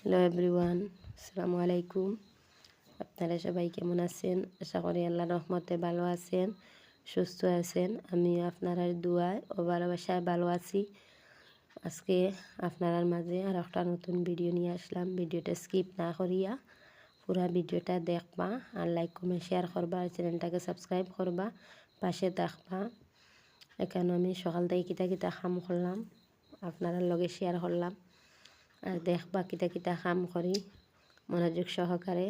Hello everyone আসসালামু আলাইকুম আপনারা সবাই কেমন আছেন? আশা করি আল্লাহ রহমতে ভালো আছেন, সুস্থ আছেন। আমি আপনারা দুয়ায় ও ভালোবাসায় ভালো আছি। আজকে আপনার মাঝে আর একটা নতুন ভিডিও নিয়ে আসলাম। ভিডিওটা স্কিপ না করিয়া পুরা ভিডিওটা দেখবা আর লাইক কমেন্ট শেয়ার করবা আর চ্যানেলটাকে সাবস্ক্রাইব করবা, পাশে দেখবা এখানে আমি সকাল থেকে কিতা কিতা কাম করলাম আপনারা লগে শেয়ার করলাম। আর দেখবা কিতা কিতা কাম করি? মনোযোগ সহকারে।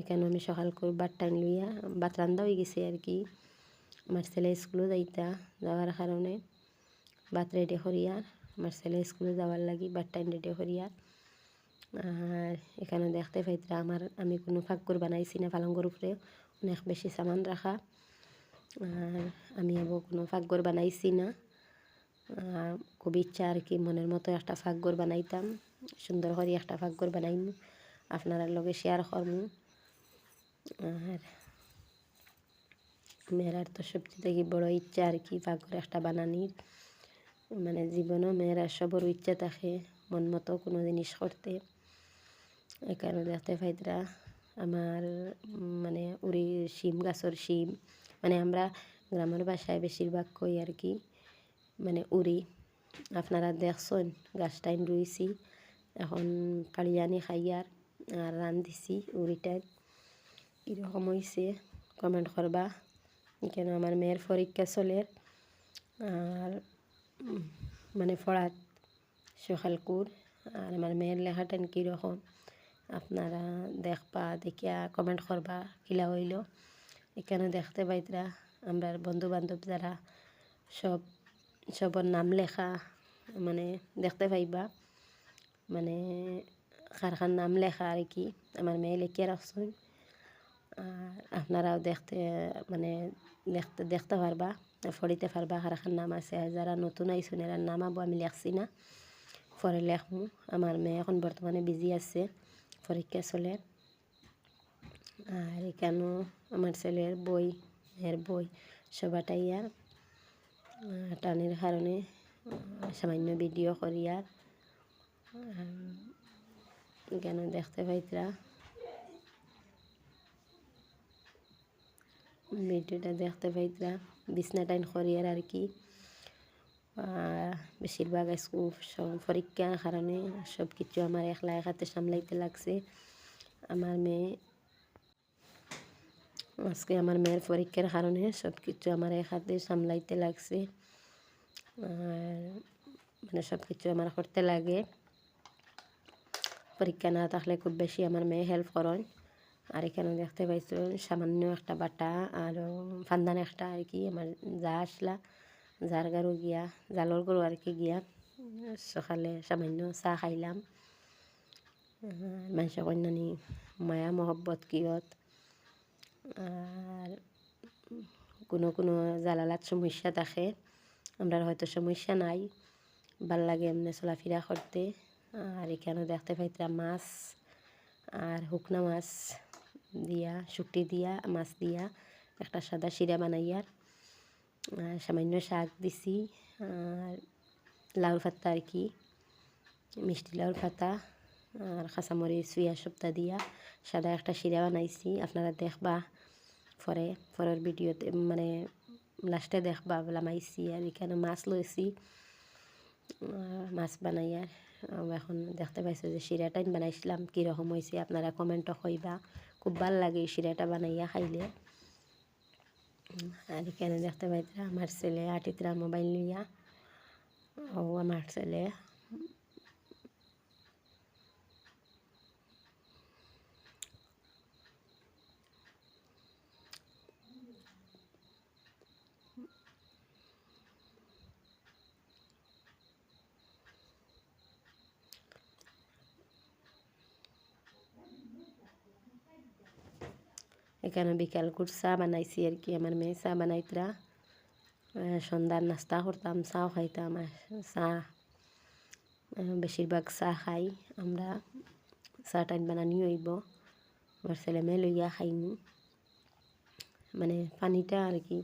এখানে আমি সকাল করে বাট টাইম লইয়া বাত রান্দা হয়ে গেছে আর কি। আমার ছেলে স্কুলে যাইতা যাওয়ার কারণে বাত রেডি করিয়ার আমার ছেলে স্কুলে যাওয়ার লাগি বাট টাইম রেডি করিয়ার আর এখানে দেখতে পাইতরা আমার, আমি কোনো ফাঁকর বানাইছি না পালঙ্গর উপরে, অনেক বেশি সামান রাখা। আর আমি আবার কোনো ফাঁকর বানাইছি না। খুব ইচ্ছা আর কি, মনের মতো একটা ফাঁকঘর বানাইতাম, সুন্দর করে একটা ফাঁকঘর বানাইম আপনার লগে শেয়ার করমু। আর মেয়েরার তো সবচেয়ে থেকে বড় ইচ্ছা আর কি, ফাঁকঘর একটা বানানির। মানে জীবনও মেয়েরা সবর ইচ্ছা থাকে, মন মতো কোনো জিনিস করতে। এখানে দেখতে পাইতরা আমার মানে উড়ি শিম, গাছর শিম মানে আমরা গ্রামের বাসায় বেশিরভাগ কই আর কি। মানে উড়ি আপনারা দেখছেন গাছটাইন রুইছি এখন পাড়িয়ানি খাইয়ার আর রান দিছি উড়িটাই কীরকম হয়েছে কমেন্ট করবা কেন আমার মেয়ের পরীক্ষা চলে। আর মানে ফড়াত সকালকুর আর আমার মেয়ের লেখাটান কীরকম। আপনারা দেখবা, দেখিয়া কমেন্ট করবা কিলা হইল। এখানে দেখতে পাইতরা। আমরা বন্ধু বান্ধব যারা সব সবর নাম লেখা মানে দেখতে পাইবা মানে কার কার নাম লেখা আর কি আমার মেয়ে লিখিয়ে রাখছেন আর আপনারাও দেখতে মানে দেখতে দেখতে পারবা ফড়িতে পারবা কার কার নাম আছে যারা নতুন আইসুন এরার নাম আবো, আমি লেখছি না। পরে লেখমু আমার মেয়ে এখন বর্তমানে বিজি আছে পরীক্ষা চলে। আর এখানেও আমার ছেলের বই মেয়ের বই সবাটাই আর টানের কারণে সামান্য ভিডিও করিয়ার কেন দেখতে পাইতরা ভিডিওটা দেখতে পাইতরা বিছনা টাইন করিয়ার আর কি? বেশিরভাগ স্কুল পরীক্ষার কারণে সব কিছু আমার একলা একাতে সামলাইতে লাগছে। আমার মেয়ে আজকে আমার মেয়ের পরীক্ষার কারণে সব কিছু আমার এক হাতে সামলাইতে লাগছে। মানে সব কিছু আমার করতে লাগে। পরীক্ষা না থাকলে খুব বেশি আমার মেয়ে হেল্প করেন আর এখানে দেখতে পাইছো, সামান্য একটা বাটা আর ফান্দান একটা আর কি আমার যা আসলা যার গারো গিয়া, জালর গরু আর কি গিয়া, সকালে সামান্য চাহ খাইলাম। মানুষ কন্যানি, মায়া, মহব্বত, কিয়ত। আর কোনো কোনো জালালাত সমস্যা থাকে আমরা হয়তো সমস্যা নাই। ভালো লাগে এমনি চলাফেরা করতে। আর এখানে দেখতে পাইতাম মাছ আর শুকনা মাছ দিয়া, শুকটি দিয়া, মাছ দিয়া একটা সাদা শিরা বানাইয়ার সামান্য শাক দিছি। আর লাউর পাতা আর কি, মিষ্টি লাউর পাতা। আর কাঁচামরিচ সুইয়া সপ্তাহ দিয়া সাদা একটা শিরা বানাইছি। আপনারা দেখবা পরে, পরের ভিডিওতে মানে লাস্টে দেখবা লামাইছি আর এখানে মাছ লইছি। মাছ বানাইয়ার এখন দেখতে পাইছো যে শিরাটাই বানাইছিলাম। কীরকম হয়েছে আপনারা কমেন্টও কইবা। খুব ভালো লাগে শিরাটা বানাইয়া খাইলে। আর এখানে দেখতে পাইতরা আমার ছেলে আটিতরা মোবাইল নিয়া। ও আমার ছেলে। এখানে বিকাল করে চা বানাইছি আর কি, আমার মেয়ে চা বানাইতরা। সন্ধ্যার নাস্তা করতাম, চাও খাইতাম চা বেশিরভাগ চা খাই। আমরা চা টাইম বানানি হইব, আমার ছেলে মেয়ে লইয়া খাইনি মানে পানিটা আর কি